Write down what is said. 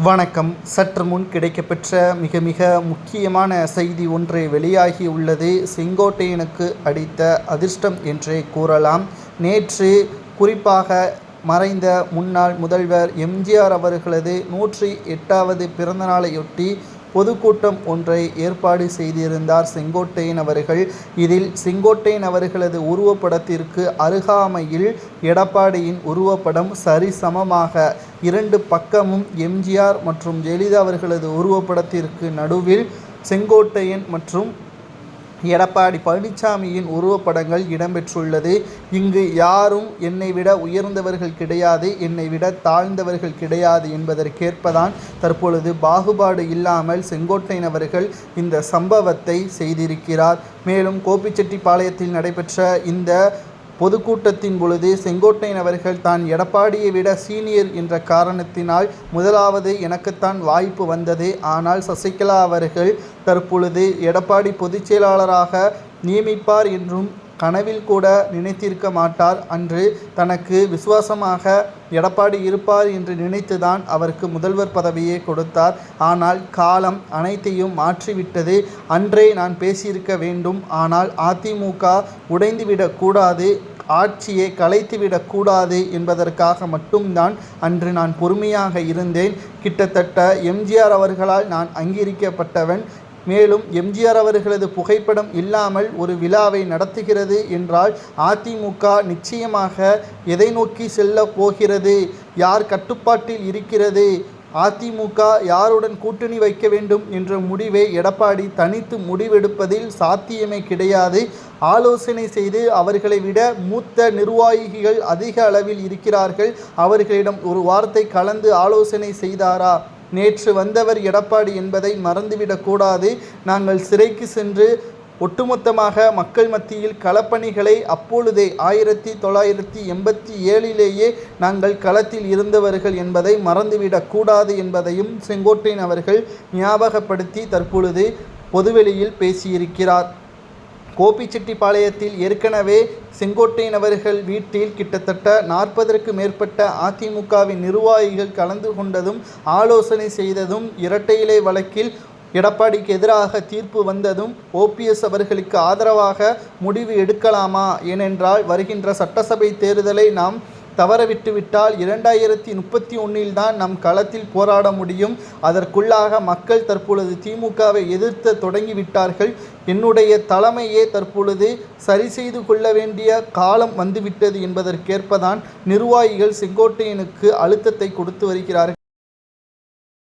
வணக்கம். சற்று முன் கிடைக்கப்பெற்ற மிக மிக முக்கியமான செய்தி ஒன்று வெளியாகி உள்ளது. செங்கோட்டையனுக்கு அடித்த அதிர்ஷ்டம் என்றே கூறலாம். நேற்று குறிப்பாக மறைந்த முன்னாள் முதல்வர் எம்ஜிஆர் அவர்களது நூற்றி எட்டாவது பிறந்தநாளையொட்டி பொதுக்கூட்டம் ஒன்றை ஏற்பாடு செய்திருந்தார் செங்கோட்டையன் அவர்கள். இதில் செங்கோட்டையன் அவர்களது உருவப்படத்திற்கு அருகாமையில் எடப்பாடியின் உருவப்படம் சரிசமமாக இரண்டு பக்கமும் எம்ஜிஆர் மற்றும் ஜெயலலிதா அவர்களது உருவப்படத்திற்கு நடுவில் செங்கோட்டையன் மற்றும் எடப்பாடி பழனிசாமியின் உருவப்படங்கள் இடம்பெற்றுள்ளது. இங்கு யாரும் என்னை விட உயர்ந்தவர்கள் கிடையாது என்னை விட தாழ்ந்தவர்கள் கிடையாது என்பதற்கேற்பதான் தற்பொழுது பாகுபாடு இல்லாமல் செங்கோட்டையன் அவர்கள் இந்த சம்பவத்தை செய்திருக்கிறார். மேலும் கோபிச்செட்டிப்பாளையத்தில் நடைபெற்ற இந்த பொதுக்கூட்டத்தின் பொழுது செங்கோட்டையன் அவர்கள் தான் எடப்பாடியை விட சீனியர் என்ற காரணத்தினால் முதலாவது எனக்குத்தான் வாய்ப்பு வந்தது. ஆனால் சசிகலா அவர்கள் தற்பொழுது எடப்பாடி பொதுச் செயலாளராக நியமிப்பார் என்றும் கனவில் கூட நினைத்திருக்க மாட்டார் அன்று தனக்கு விசுவாசமாக எடப்பாடி இருப்பார் என்று நினைத்துதான் அவருக்கு முதல்வர் பதவியை கொடுத்தார். ஆனால் காலம் அனைத்தையும் மாற்றிவிட்டது. அன்றே நான் பேசியிருக்க வேண்டும். ஆனால் அதிமுக உடைந்துவிடக்கூடாது ஆட்சியை கலைத்துவிடக்கூடாது என்பதற்காக மட்டும்தான் அன்று நான் பொறுமையாக இருந்தேன். கிட்டத்தட்ட எம்ஜிஆர் அவர்களால் நான் அங்கீகரிக்கப்பட்டவன். மேலும் எம்ஜிஆர் அவர்களது புகைப்படம் இல்லாமல் ஒரு விழாவை நடத்துகிறது என்றால் அதிமுக நிச்சயமாக எதை நோக்கி செல்ல போகிறது? யார் கட்டுப்பாட்டில் இருக்கிறது? அதிமுக யாருடன் கூட்டணி வைக்க வேண்டும் என்ற முடிவை எடப்பாடி தனித்து முடிவெடுப்பதில் சாத்தியமே கிடையாது. ஆலோசனை செய்து அவர்களை விட மூத்த நிர்வாகிகள் அதிக அளவில் இருக்கிறார்கள். அவர்களிடம் ஒரு வார்த்தை கலந்து ஆலோசனை செய்தாரா? நேற்று வந்தவர் எடப்பாடி என்பதை மறந்துவிடக்கூடாது நாங்கள் சிறைக்கு சென்று ஒட்டுமொத்தமாக மக்கள் மத்தியில் களப்பணிகளை அப்பொழுதே ஆயிரத்தி தொள்ளாயிரத்தி எண்பத்தி ஏழிலேயே நாங்கள் களத்தில் இருந்தவர்கள் என்பதை மறந்துவிடக்கூடாது என்பதையும் செங்கோட்டையன் அவர்கள் ஞாபகப்படுத்தி தற்பொழுது பொதுவெளியில் பேசியிருக்கிறார். கோபிச்செட்டிப்பாளையத்தில் ஏற்கனவே செங்கோட்டையன் அவர்கள் வீட்டில் கிட்டத்தட்ட நாற்பதற்கு மேற்பட்ட அதிமுகவின் நிர்வாகிகள் கலந்து கொண்டதும் ஆலோசனை செய்ததும் இரட்டை இலை வழக்கில் எடப்பாடிக்கு எதிராக தீர்ப்பு வந்ததும் ஓபிஎஸ் அவர்களுக்கு ஆதரவாக முடிவு எடுக்கலாமா? ஏனென்றால் வருகின்ற சட்டசபை தேர்தலை நாம் தவறவிட்டுவிட்டால் இரண்டாயிரத்தி முப்பத்தி ஒன்றில் தான் நம் களத்தில் போராட முடியும். அதற்குள்ளாக மக்கள் தற்பொழுது திமுகவை எதிர்த்த தொடங்கிவிட்டார்கள். என்னுடைய தலைமையே தற்பொழுது சரி செய்து கொள்ள வேண்டிய காலம் வந்துவிட்டது என்பதற்கேற்பதான் நிர்வாகிகள் செங்கோட்டையனுக்கு அழுத்தத்தை கொடுத்து வருகிறார்கள்.